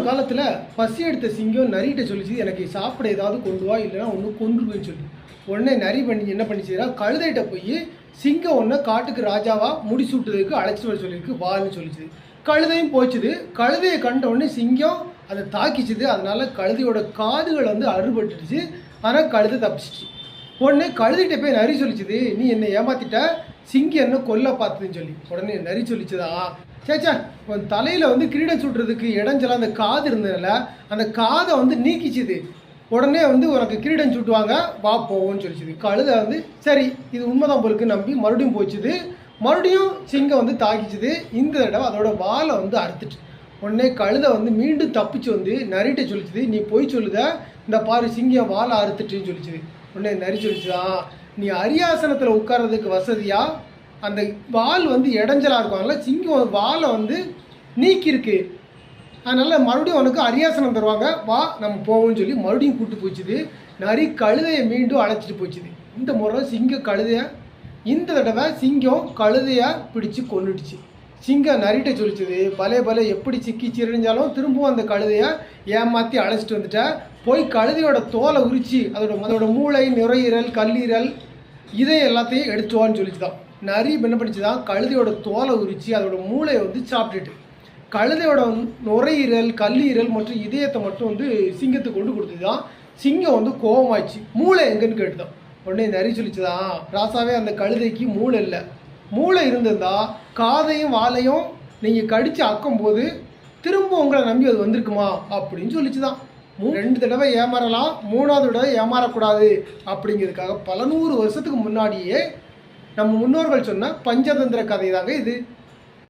ஒரு காலத்தில் பசி எடுத்த சிங்கம் நரிகிட்ட சொல்லிச்சு எனக்கு சாப்பிட ஏதாவது கொண்டு வா இல்லைன்னா ஒன்று கொண்டு போய் சொல்லி. உடனே நரி பண்ணி என்ன பண்ணிச்சுன்னா கழுதைகிட்ட போய் சிங்கம் ஒன்று காட்டுக்கு ராஜாவா முடிசூட்டுறதுக்கு அழைச்சிட்டு வர சொல்லியிருக்கு வான்னு சொல்லிச்சு. கழுதையும் போச்சுது. கழுதையை கண்ட உடனே சிங்கம் அதை தாக்கிச்சுது. அதனால கழுதையோட காதுகள் வந்து அறுபட்டுடுச்சு. ஆனால் கழுதை தப்பிச்சிச்சு. உடனே கழுதிட்ட போய் நரி சொல்லிச்சுது நீ என்னை ஏமாத்திட்ட? சிங்கம் என்ன கொல்ல பார்த்ததுன்னு சொல்லி. உடனே நரி சொல்லிச்சுதா சேச்சா உன் தலையில் வந்து கிரீடம் சுடுறதுக்கு இடைஞ்சல அந்த காது இருந்ததுல அந்த காதை வந்து நீக்கிச்சுது. உடனே வந்து உனக்கு கிரீடம் சுட்டுவாங்க வா போவோம்னு சொல்லிச்சுது. கழுதை வந்து சரி இது உண்மைதான் பொருக்கு நம்பி மறுபடியும் போச்சுது. மறுபடியும் சிங்கம் வந்து தாக்கிச்சுது. இந்த தடவை அதோட வாலை வந்து அறுத்துட்டு. உடனே கழுதை வந்து மீண்டும் தப்பிச்சு வந்து நரிட்ட சொல்லிச்சுது. நீ போய் சொல்லுத. இந்த பாரு சிங்கம் வாழை அறுத்துட்டுன்னு சொல்லிச்சுது. உடனே நரி சொல்லிச்சுதான் நீ அரியாசனத்தில் உட்கார்றதுக்கு வசதியாக அந்த வால் வந்து இடைஞ்சலாக இருக்கும் அதனால் சிங்கம் வாலை வந்து நீக்கியிருக்கு. அதனால் மறுபடியும் உனக்கு அரியாசனம் தருவாங்க. வா நம்ம போவோம்னு சொல்லி மறுபடியும் கூப்பிட்டு போச்சுது நரி கழுதையை மீண்டும் அழைச்சிட்டு போச்சுது இந்த முறை சிங்கம் கழுதையை இந்த தடவை சிங்கம் கழுதையை பிடிச்சு கொண்டுடுச்சு சிங்கம் நரிட்ட சொல்லிச்சுது பலே பலே எப்படி சிக்கி சிரிஞ்சாலும் திரும்பவும் அந்த கழுதையை ஏமாற்றி அழைச்சிட்டு வந்துட்டா. போய் கழுதையோட தோலை உரிச்சு அதோட அதோட மூளை நுரையீரல் கல்லீரல் இதை எல்லாத்தையும் எடுத்துவான்னு சொல்லிச்சுதான். நரி என்ன பண்ணிச்சுதான் கழுதையோட தோலை உரிச்சு அதோட மூளையை வந்து சாப்பிட்டுட்டு கழுதையோட நுரையீரல் கல்லீரல் மற்றும் இதயத்தை மட்டும் வந்து சிங்கத்துக்கு கொண்டு கொடுத்துதான் சிங்கம் வந்து கோபமாயிடுச்சு மூளை எங்கன்னு கேட்டுதான். உடனே நரி சொல்லிச்சுதான் ராசாவே அந்த கழுதைக்கு மூளை இல்லை. மூளை இருந்திருந்தால் காதையும் வாலையும் நீங்கள் கடித்து அக்கும் போது திரும்ப உங்களை நம்பி அது வந்திருக்குமா? அப்படின்னு சொல்லிச்சுதான். மூ- ரெண்டு தடவை ஏமாறலாம் மூணாவது தடவை ஏமாறக்கூடாது அப்படிங்கிறதுக்காக பல நூறு வருஷத்துக்கு முன்னாடியே நம்ம முன்னோர்கள் சொன்ன பஞ்சதந்திர கதை தாங்க இது.